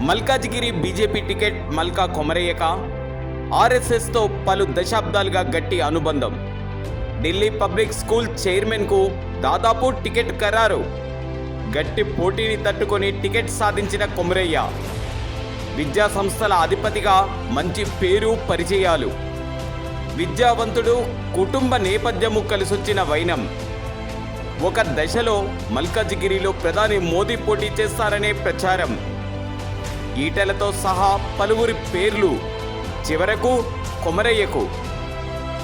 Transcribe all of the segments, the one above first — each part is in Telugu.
మల్కాజ్గిరి బీజేపీ టికెట్ మల్కా కొమరయ్యక? ఆర్ఎస్ఎస్తో పలు దశాబ్దాలుగా గట్టి అనుబంధం. ఢిల్లీ పబ్లిక్ స్కూల్ చైర్మన్కు దాదాపు టికెట్ ఖరారు. గట్టి పోటీని తట్టుకొని టికెట్ సాధించిన కొమరయ్య. విద్యా సంస్థల అధిపతిగా మంచి పేరు పరిచయాలు. విద్యావంతుడు కుటుంబ నేపథ్యము కలిసొచ్చిన వైనం. ఒక దశలో మల్కాజిగిరిలో ప్రధాని మోదీ పోటీ చేస్తారనే ప్రచారం. ఈటెలతో సహా పలువురి పేర్లు చివరకు కొమరయ్యకు.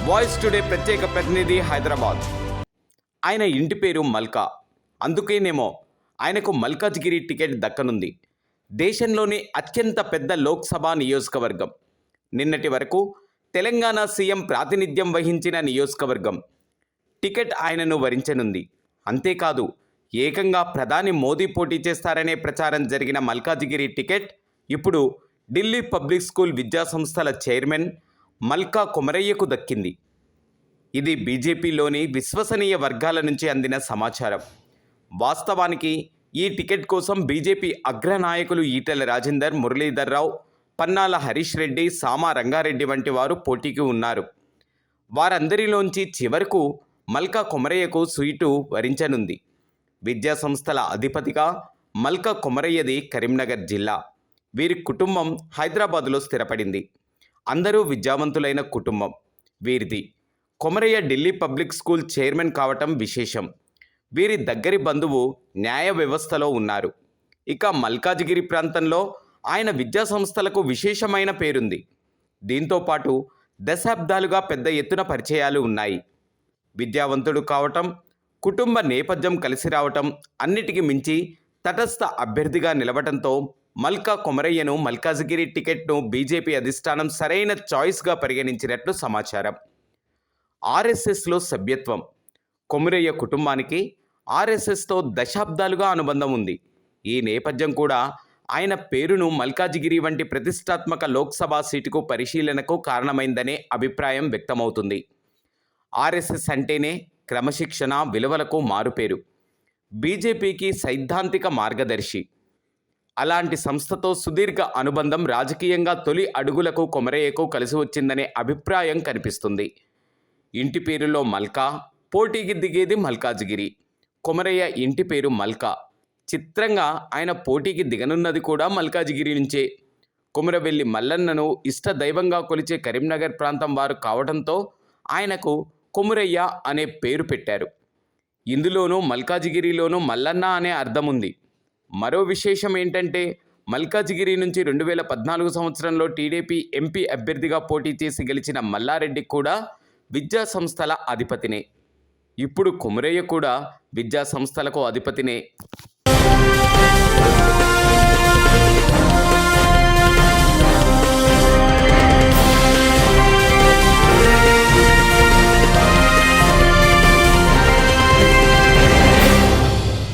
వాయిస్ టుడే ప్రత్యేక ప్రతినిధి హైదరాబాద్. ఆయన ఇంటి పేరు మల్కా. అందుకేనేమో ఆయనకు మల్కాజ్గిరి టికెట్ దక్కనుంది. దేశంలోని అత్యంత పెద్ద లోక్సభ నియోజకవర్గం. నిన్నటి వరకు తెలంగాణ సీఎం ప్రాతినిధ్యం వహించిన నియోజకవర్గం. టికెట్ ఆయనను వరించనుంది. అంతేకాదు ఏకంగా ప్రధాని మోదీ పోటీ చేస్తారనే ప్రచారం జరిగిన మల్కాజిగిరి టికెట్ ఇప్పుడు ఢిల్లీ పబ్లిక్ స్కూల్ విద్యా సంస్థల చైర్మన్ మల్కా కొమరయ్యకు దక్కింది. ఇది బీజేపీలోని విశ్వసనీయ వర్గాల నుంచి అందిన సమాచారం. వాస్తవానికి ఈ టికెట్ కోసం బీజేపీ అగ్రనాయకులు ఈటెల రాజేందర్ మురళీధర్ రావు పన్నాల హరీష్ రెడ్డి సామా రంగారెడ్డి వంటి వారు పోటీకి ఉన్నారు. వారందరిలోంచి చివరకు మల్కా కొమరయ్యకు సీటు వరించనుంది. విద్యా సంస్థల అధిపతిగా మల్కా కొమరయ్యది కరీంనగర్ జిల్లా. వీరి కుటుంబం హైదరాబాదులో స్థిరపడింది. అందరూ విద్యావంతులైన కుటుంబం. వీరిది Komaraiah Delhi public school chairman కావటం విశేషం. వీరి దగ్గరి బంధువు న్యాయ వ్యవస్థలో ఉన్నారు. ఇక మల్కాజిగిరి ప్రాంతంలో ఆయన విద్యా సంస్థలకు విశేషమైన పేరుంది. దీంతో పాటు దశాబ్దాలుగా పెద్ద ఎత్తున పరిచయాలు ఉన్నాయి. విద్యావంతుడు కావటం కుటుంబ నేపథ్యం కలిసి రావటం అన్నిటికీ మించి తటస్థ అభ్యర్థిగా నిలవటంతో మల్కా కొమరయ్యను మల్కాజిగిరి టికెట్ను బీజేపీ అధిష్టానం సరైన చాయిస్గా పరిగణించినట్లు సమాచారం. ఆర్ఎస్ఎస్లో సభ్యత్వం. కొమురయ్య కుటుంబానికి ఆర్ఎస్ఎస్తో దశాబ్దాలుగా అనుబంధం ఉంది. ఈ నేపథ్యం కూడా ఆయన పేరును మల్కాజిగిరి వంటి ప్రతిష్టాత్మక లోక్సభ సీటుకు పరిశీలనకు కారణమైందనే అభిప్రాయం వ్యక్తమవుతుంది. ఆర్ఎస్ఎస్ అంటేనే క్రమశిక్షణ విలువలకు మారుపేరు. బీజేపీకి సైద్ధాంతిక మార్గదర్శి. అలాంటి సంస్థతో సుదీర్ఘ అనుబంధం రాజకీయంగా తొలి అడుగులకు కొమరయ్యకు కలిసి వచ్చిందనే అభిప్రాయం కనిపిస్తుంది. ఇంటి పేరులో మల్కా పోటీకి దిగేది మల్కాజ్గిరి. కొమరయ్య ఇంటి పేరు మల్కా. చిత్రంగా ఆయన పోటీకి దిగనున్నది కూడా మల్కాజ్గిరి నుంచే. కుమరవెల్లి మల్లన్నను ఇష్ట దైవంగా కొలిచే కరీంనగర్ ప్రాంతం వారు కావడంతో ఆయనకు కొమురయ్య అనే పేరు పెట్టారు. ఇందులోనూ మల్కాజిగిరిలోనూ మల్లన్న అనే అర్థం ఉంది. మరో విశేషం ఏంటంటే మల్కాజిగిరి నుంచి రెండు వేల పద్నాలుగు సంవత్సరంలో టీడీపీ ఎంపీ అభ్యర్థిగా పోటీ చేసి గెలిచిన మల్లారెడ్డి కూడా విద్యా సంస్థల అధిపతినే. ఇప్పుడు కుమరయ్య కూడా విద్యా సంస్థలకు అధిపతినే.